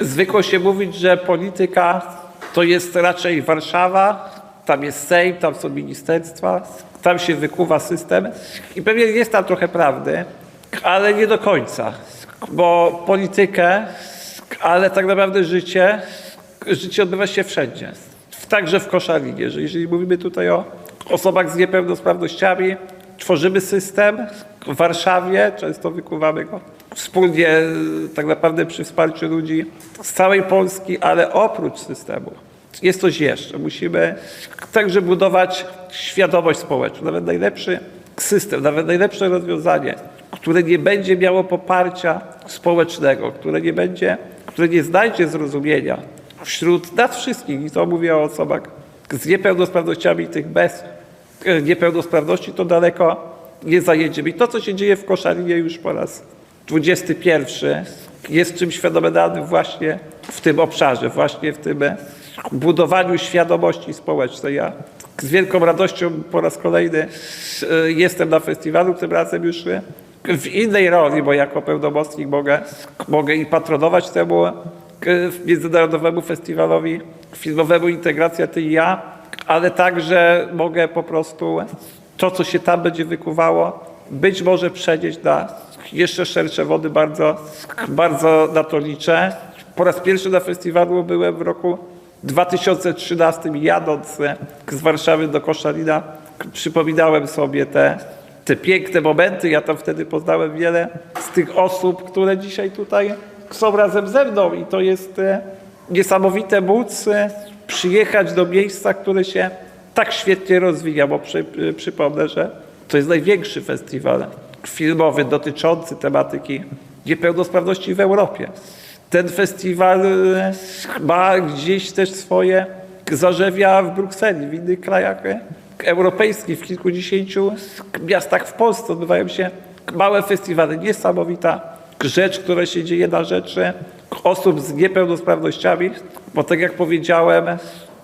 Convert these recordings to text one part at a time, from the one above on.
Zwykło się mówić, że polityka to jest raczej Warszawa, tam jest Sejm, tam są ministerstwa, tam się wykuwa system. I pewnie jest tam trochę prawdy, ale nie do końca, bo politykę, ale tak naprawdę życie, życie odbywa się wszędzie, także w Koszalinie, że jeżeli mówimy tutaj o osobach z niepełnosprawnościami, tworzymy system w Warszawie, często wykuwamy go wspólnie tak naprawdę przy wsparciu ludzi z całej Polski, ale oprócz systemu jest coś jeszcze. Musimy także budować świadomość społeczną. Nawet najlepszy system, nawet najlepsze rozwiązanie, które nie będzie miało poparcia społecznego, które nie będzie, które nie znajdzie zrozumienia wśród nas wszystkich, i to mówię o osobach z niepełnosprawnościami, tych bez e, niepełnosprawności, to daleko nie zajedziemy. I to, co się dzieje w Koszalinie już po raz 21 jest czymś fenomenalnym właśnie w tym obszarze, właśnie w tym budowaniu świadomości społecznej. Ja z wielką radością po raz kolejny e, jestem na festiwalu, tym razem już w innej roli, bo jako pełnomocnik mogę, mogę i patronować temu e, międzynarodowemu festiwalowi filmowemu Integracja Ty i Ja, ale także mogę po prostu to, co się tam będzie wykuwało, być może przenieść na jeszcze szersze wody. Bardzo, bardzo na to liczę. Po raz pierwszy na festiwalu byłem w roku 2013, jadąc z Warszawy do Koszalina. Przypominałem sobie te, te piękne momenty. Ja tam wtedy poznałem wiele z tych osób, które dzisiaj tutaj są razem ze mną i to jest e, niesamowite móc e, przyjechać do miejsca, które się tak świetnie rozwija, bo przy, e, przypomnę, że to jest największy festiwal filmowy dotyczący tematyki niepełnosprawności w Europie. Ten festiwal e, ma gdzieś też swoje zarzewia w Brukseli, w innych krajach europejskich, w kilkudziesięciu miastach w Polsce odbywają się małe festiwale. Niesamowita rzecz, która się dzieje na rzecz e, osób z niepełnosprawnościami, bo tak jak powiedziałem,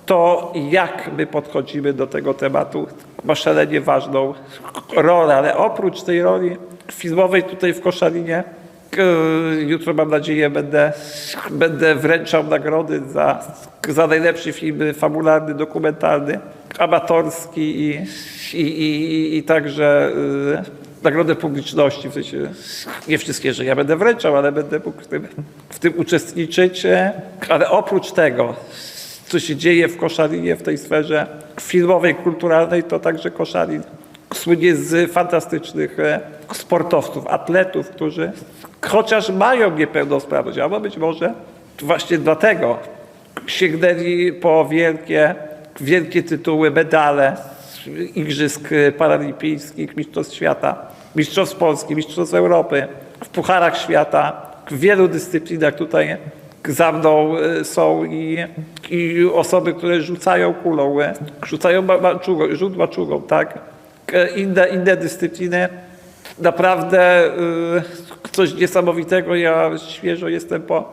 to jak my podchodzimy do tego tematu ma szalenie ważną rolę, ale oprócz tej roli filmowej tutaj w Koszalinie e, jutro mam nadzieję będę, będę wręczał nagrody za, za najlepszy film fabularny, dokumentalny, amatorski i, i, i, i także y, nagrodę publiczności, w sensie nie wszystkie, że ja będę wręczał, ale będę mógł w tym, w tym uczestniczyć, e, ale oprócz tego co się dzieje w Koszalinie w tej sferze filmowej, kulturalnej, to także Koszalin słynie z fantastycznych e, sportowców, atletów, którzy chociaż mają niepełnosprawność, albo być może właśnie dlatego sięgnęli po wielkie, wielkie tytuły, medale Igrzysk Paralimpijskich, Mistrzostw Świata, Mistrzostw Polski, Mistrzostw Europy, w Pucharach Świata, w wielu dyscyplinach. Tutaj za mną e, są i, i osoby, które rzucają kulą, e, rzucają ma- maczugą, rzut maczugą, tak? E, Inne, inne dyscypliny. Naprawdę coś niesamowitego. Ja świeżo jestem po,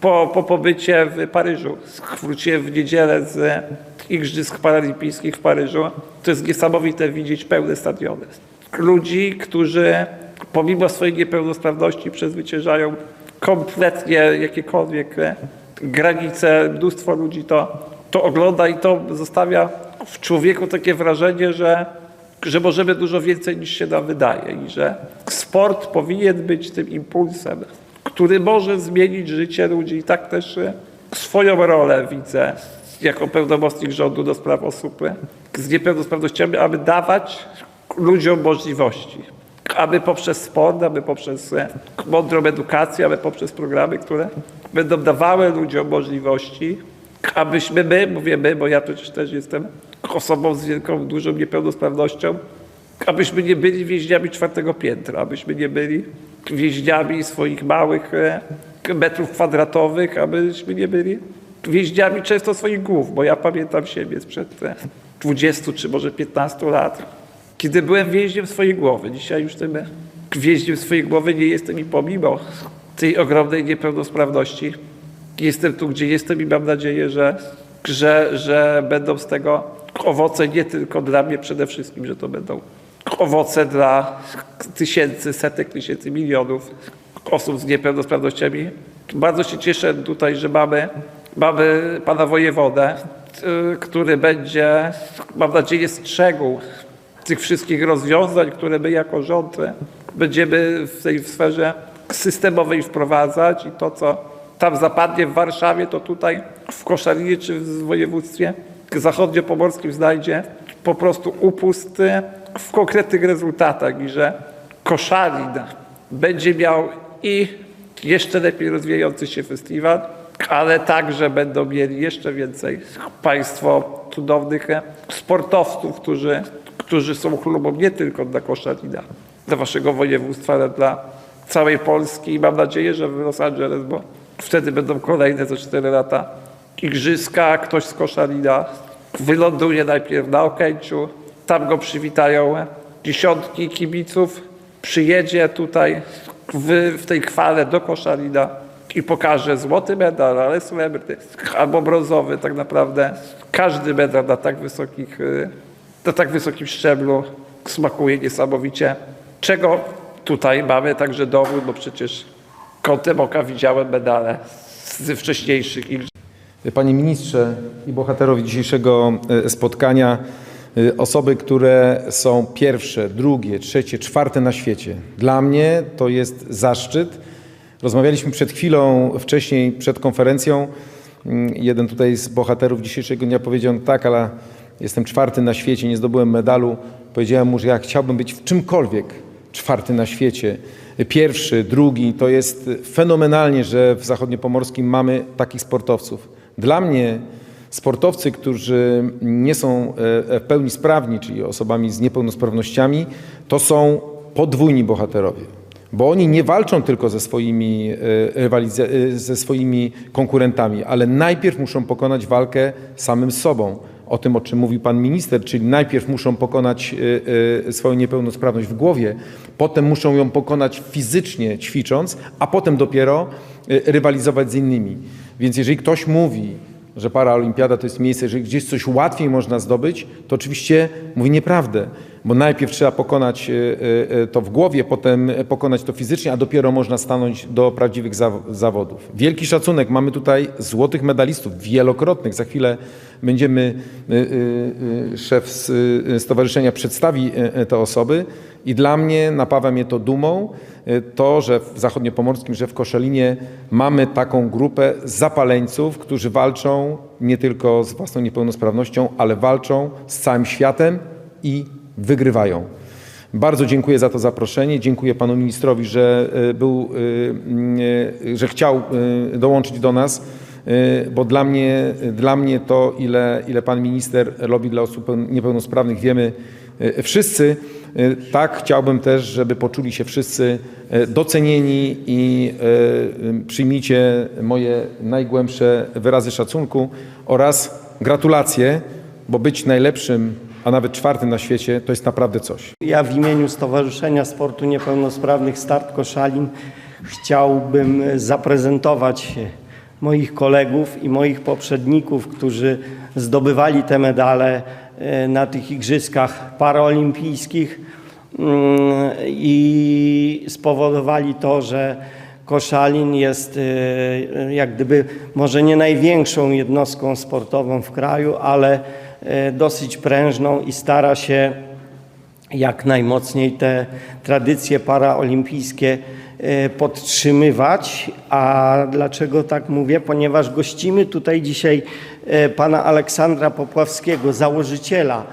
po, po pobycie w Paryżu. Wróciłem w niedzielę z Igrzysk Paralimpijskich w Paryżu. To jest niesamowite widzieć pełne stadiony. Ludzi, którzy pomimo swojej niepełnosprawności przezwyciężają kompletnie jakiekolwiek granice, mnóstwo ludzi to, to ogląda i to zostawia w człowieku takie wrażenie, że, że możemy dużo więcej niż się nam wydaje i że sport powinien być tym impulsem, który może zmienić życie ludzi. I tak też e, swoją rolę widzę jako pełnomocnik rządu do spraw osób z niepełnosprawnościami, aby dawać ludziom możliwości aby poprzez sport, aby poprzez e, mądrą edukację, aby poprzez programy, które będą dawały ludziom możliwości, abyśmy my, mówię my, bo ja przecież też jestem osobą z wielką, dużą niepełnosprawnością, abyśmy nie byli więźniami czwartego piętra, abyśmy nie byli więźniami swoich małych e, metrów kwadratowych, abyśmy nie byli więźniami często swoich głów, bo ja pamiętam siebie sprzed e, 20 czy może 15 lat, kiedy byłem więźniem swojej głowy. Dzisiaj już tym więźniem swojej głowy nie jestem i pomimo tej ogromnej niepełnosprawności jestem tu, gdzie jestem i mam nadzieję, że, że, że będą z tego owoce nie tylko dla mnie przede wszystkim, że to będą owoce dla tysięcy, setek tysięcy, milionów osób z niepełnosprawnościami Bardzo się cieszę tutaj, że mamy, mamy pana wojewodę, y, który będzie, mam nadzieję, strzegł tych wszystkich rozwiązań, które my jako rząd y, będziemy w tej sferze systemowej wprowadzać i to, co tam zapadnie w Warszawie, to tutaj w Koszalinie czy w województwie zachodniopomorskim znajdzie po prostu upusty w konkretnych rezultatach i że Koszalin będzie miał i jeszcze lepiej rozwijający się festiwal, ale także będą mieli jeszcze więcej państwo cudownych e, sportowców, którzy, którzy są chlubą nie tylko dla Koszalina, dla waszego województwa, ale dla całej Polski. I mam nadzieję, że w Los Angeles, bo wtedy będą kolejne za 4 lata igrzyska, ktoś z Koszalina wyląduje najpierw na Okęciu, tam go przywitają dziesiątki kibiców, przyjedzie tutaj w, w tej chwale do Koszalina i pokaże złoty medal, ale srebrny albo brązowy tak naprawdę. Każdy medal na tak wysokich, y, na tak wysokim szczeblu smakuje niesamowicie. Czego tutaj mamy także dowód, bo przecież kątem oka widziałem medale z wcześniejszych igrzysk. Panie ministrze i bohaterowie dzisiejszego e, spotkania, e, osoby, które są pierwsze, drugie, trzecie, czwarte na świecie. Dla mnie to jest zaszczyt. Rozmawialiśmy przed chwilą, wcześniej przed konferencją. Mm, Jeden tutaj z bohaterów dzisiejszego dnia powiedział, "No tak, ale jestem czwarty na świecie, nie zdobyłem medalu. Powiedziałem mu, że ja chciałbym być w czymkolwiek czwarty na świecie, pierwszy, drugi. To jest fenomenalnie, że w zachodniopomorskim mamy takich sportowców. Dla mnie sportowcy, którzy nie są e, w pełni sprawni, czyli osobami z niepełnosprawnościami, to są podwójni bohaterowie. Bo oni nie walczą tylko ze swoimi, e, e, ze swoimi konkurentami, ale najpierw muszą pokonać walkę samym sobą o tym, o czym mówił pan minister, czyli najpierw muszą pokonać y, y, swoją niepełnosprawność w głowie, potem muszą ją pokonać fizycznie ćwicząc, a potem dopiero y, rywalizować z innymi. Więc jeżeli ktoś mówi, że paraolimpiada to jest miejsce, że gdzieś coś łatwiej można zdobyć, to oczywiście mówi nieprawdę, bo najpierw trzeba pokonać y, y, y, to w głowie, potem pokonać to fizycznie, a dopiero można stanąć do prawdziwych zaw- zawodów. Wielki szacunek, mamy tutaj złotych medalistów, wielokrotnych. Za chwilę będziemy, szef stowarzyszenia przedstawi te osoby i dla mnie napawa mnie to dumą, to, że w zachodniopomorskim, że w Koszalinie mamy taką grupę zapaleńców, którzy walczą nie tylko z własną niepełnosprawnością, ale walczą z całym światem i wygrywają. Bardzo dziękuję za to zaproszenie. Dziękuję panu ministrowi, że y, był, y, y, że chciał dołączyć do nas, bo dla mnie, dla mnie to, ile, ile pan minister robi dla osób niepełnosprawnych, wiemy wszyscy. Tak chciałbym też, żeby poczuli się wszyscy docenieni i przyjmijcie moje najgłębsze wyrazy szacunku oraz gratulacje, bo być najlepszym, a nawet czwartym na świecie, to jest naprawdę coś. Ja w imieniu Stowarzyszenia Sportu Niepełnosprawnych Start Koszalin chciałbym zaprezentować moich kolegów i moich poprzedników, którzy zdobywali te medale e, na tych igrzyskach paraolimpijskich mm, i spowodowali to, że Koszalin jest e, jak gdyby może nie największą jednostką sportową w kraju, ale e, dosyć prężną i stara się jak najmocniej te tradycje paraolimpijskie e, podtrzymywać. A dlaczego tak mówię? Ponieważ gościmy tutaj dzisiaj pana Aleksandra Popławskiego, założyciela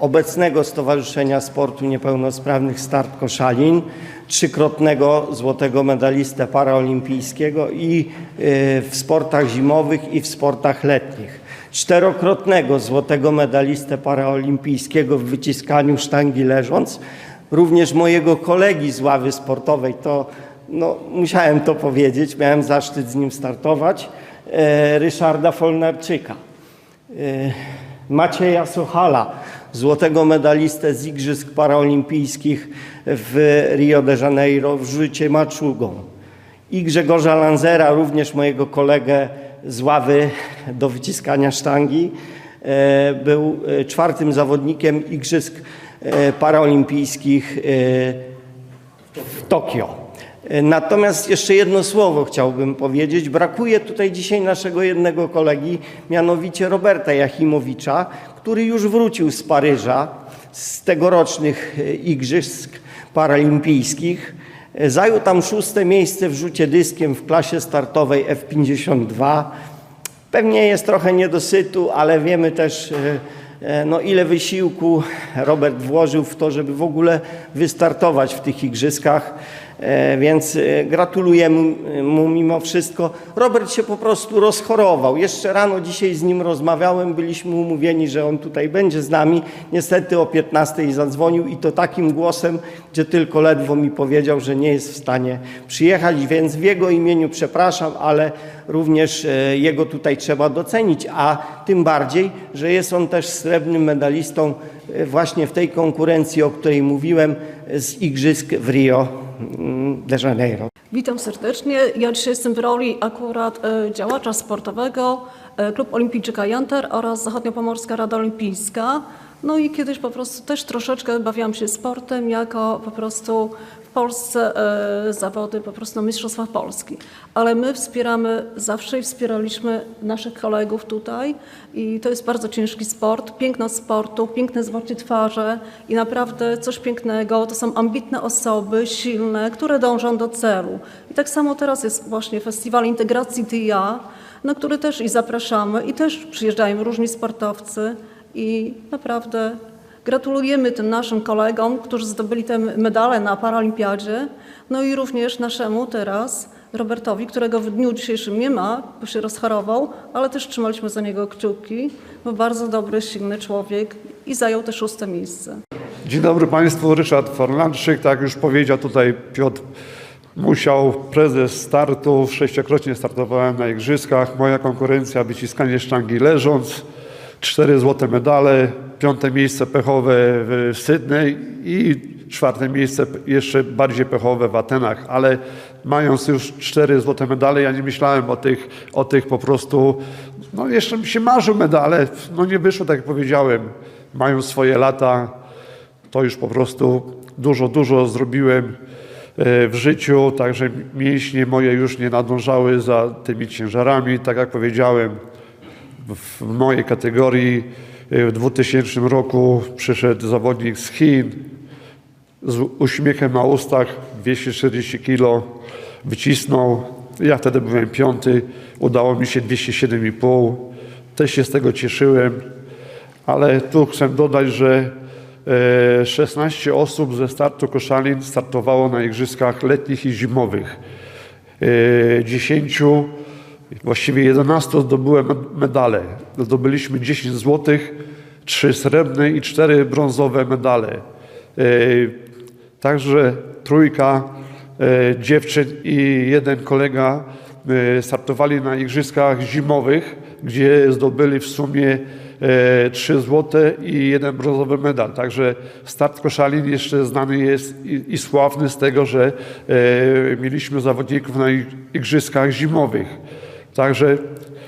obecnego Stowarzyszenia Sportu Niepełnosprawnych Start Koszalin, trzykrotnego złotego medalistę paraolimpijskiego i e, w sportach zimowych i w sportach letnich czterokrotnego złotego medalistę paraolimpijskiego w wyciskaniu sztangi leżąc, również mojego kolegi z ławy sportowej, to no, musiałem to powiedzieć, miałem zaszczyt z nim startować, e, Ryszarda Folnarczyka. E, Macieja Sochala, złotego medalistę z Igrzysk Paraolimpijskich w Rio de Janeiro w rzucie maczugą. I Grzegorza Lanzera, również mojego kolegę z ławy do wyciskania sztangi. E, Był e, czwartym zawodnikiem Igrzysk e, Paraolimpijskich w Tokio. E, Natomiast jeszcze jedno słowo chciałbym powiedzieć. Brakuje tutaj dzisiaj naszego jednego kolegi, mianowicie Roberta Jachimowicza, który już wrócił z Paryża z tegorocznych e, Igrzysk Paralimpijskich. E, Zajął tam szóste miejsce w rzucie dyskiem w klasie startowej F52. Pewnie jest trochę niedosytu, ale wiemy też, no, ile wysiłku Robert włożył w to, żeby w ogóle wystartować w tych igrzyskach. E, Więc e, gratulujemy mu mimo wszystko. Robert się po prostu rozchorował. Jeszcze rano dzisiaj z nim rozmawiałem, byliśmy umówieni, że on tutaj będzie z nami. Niestety o 15 zadzwonił i to takim głosem, gdzie tylko ledwo mi powiedział, że nie jest w stanie przyjechać, więc w jego imieniu przepraszam, ale również e, jego tutaj trzeba docenić, a tym bardziej, że jest on też srebrnym medalistą właśnie w tej konkurencji, o której mówiłem, z Igrzysk w Rio mm, de Janeiro. Witam serdecznie. Ja dzisiaj jestem w roli akurat e, działacza sportowego e, Klub Olimpijczyka Janter oraz Zachodniopomorska Rada Olimpijska. No i kiedyś po prostu też troszeczkę bawiłam się sportem jako po prostu Polsce e, zawody po prostu na Mistrzostwach Polski. Ale my wspieramy zawsze i wspieraliśmy naszych kolegów tutaj i to jest bardzo ciężki sport, piękno sportu, piękne zwarcie twarze i naprawdę coś pięknego. To są ambitne osoby, silne, które dążą do celu. I tak samo teraz jest właśnie Festiwal Integracji Ty Ja, na który też i zapraszamy i też przyjeżdżają różni sportowcy i naprawdę gratulujemy tym naszym kolegom, którzy zdobyli te medale na Paralimpiadzie, no i również naszemu teraz Robertowi, którego w dniu dzisiejszym nie ma, bo się rozchorował, ale też trzymaliśmy za niego kciuki, bo bardzo dobry, silny człowiek i zajął te szóste miejsce. Dzień dobry Państwu, Ryszard Forlanczyk. Tak już powiedział tutaj Piotr Musiał, prezes startu. Sześciokrotnie startowałem na igrzyskach. Moja konkurencja wyciskanie sztangi leżąc. Cztery złote medale, piąte miejsce pechowe w Sydney i czwarte miejsce jeszcze bardziej pechowe w Atenach, ale mając już cztery złote medale, ja nie myślałem o tych, o tych po prostu, no jeszcze mi się marzył medale, no nie wyszło tak jak powiedziałem, mają swoje lata, to już po prostu dużo, dużo zrobiłem e, w życiu, także mięśnie moje już nie nadążały za tymi ciężarami. Tak jak powiedziałem, w mojej kategorii e, w 2000 roku przyszedł zawodnik z Chin z uśmiechem na ustach, 240 kilo, wycisnął. Ja wtedy byłem piąty, udało mi się 207,5. Też się z tego cieszyłem, ale tu chcę dodać, że e, 16 osób ze startu koszalin startowało na igrzyskach letnich i zimowych. E, 10, właściwie 11 zdobyłem med- medale. Zdobyliśmy 10 złotych, 3 srebrne i 4 brązowe medale. E, Także trójka e, dziewczyn i jeden kolega e, startowali na igrzyskach zimowych, gdzie zdobyli w sumie trzy złote i jeden brązowy medal. Także start koszalin jeszcze znany jest i, i sławny z tego, że mieliśmy zawodników na ig- igrzyskach zimowych. Także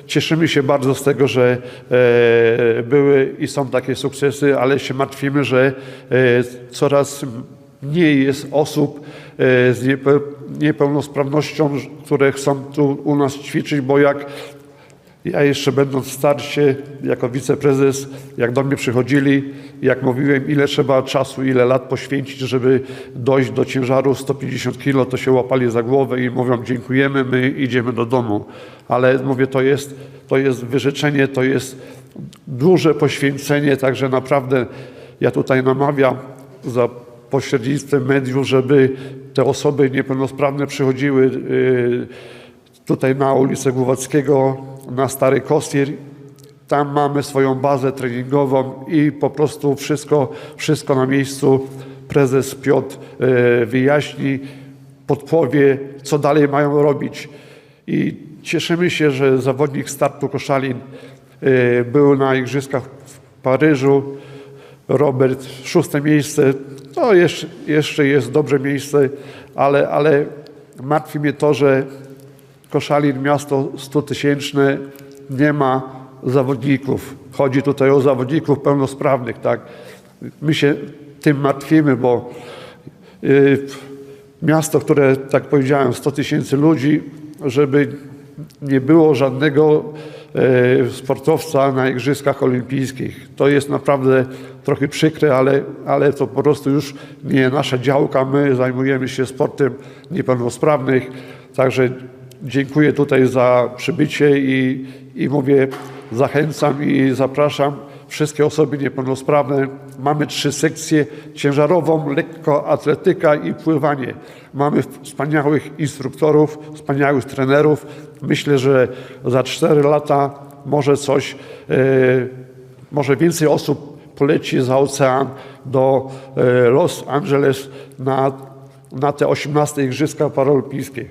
cieszymy się bardzo z tego, że e, były i są takie sukcesy, ale się martwimy, że e, coraz mniej jest osób e, z niepe- niepełnosprawnością, które chcą tu u nas ćwiczyć, bo jak ja jeszcze będąc w starcie jako wiceprezes, jak do mnie przychodzili, jak mówiłem, ile trzeba czasu, ile lat poświęcić, żeby dojść do ciężaru 150 kg, to się łapali za głowę i mówią dziękujemy, my idziemy do domu. Ale mówię, to jest, to jest wyrzeczenie, to jest duże poświęcenie, także naprawdę ja tutaj namawiam za pośrednictwem mediów, żeby te osoby niepełnosprawne przychodziły yy, tutaj na ulicę Głowackiego, na Stary Kosir. Tam mamy swoją bazę treningową i po prostu wszystko, wszystko na miejscu. Prezes Piotr e, wyjaśni, podpowie, co dalej mają robić. I cieszymy się, że zawodnik startu koszalin e, był na Igrzyskach w Paryżu. Robert, szóste miejsce. To jeszcze, jeszcze jest dobre miejsce, ale, ale martwi mnie to, że Koszalin, miasto 100 tysięczne, nie ma zawodników. Chodzi tutaj o zawodników pełnosprawnych, tak? My się tym martwimy, bo yy, miasto, które, tak powiedziałem, 100 tysięcy ludzi, żeby nie było żadnego e, sportowca na Igrzyskach Olimpijskich. To jest naprawdę trochę przykre, ale, ale to po prostu już nie nasza działka. My zajmujemy się sportem niepełnosprawnych, także dziękuję tutaj za przybycie i, i mówię, zachęcam i zapraszam wszystkie osoby niepełnosprawne. Mamy trzy sekcje, ciężarową, lekkoatletyka i pływanie. Mamy wspaniałych instruktorów, wspaniałych trenerów. Myślę, że za cztery lata może coś, e, może więcej osób poleci za ocean do e, Los Angeles na, na te 18 Igrzyska Paralimpijskie.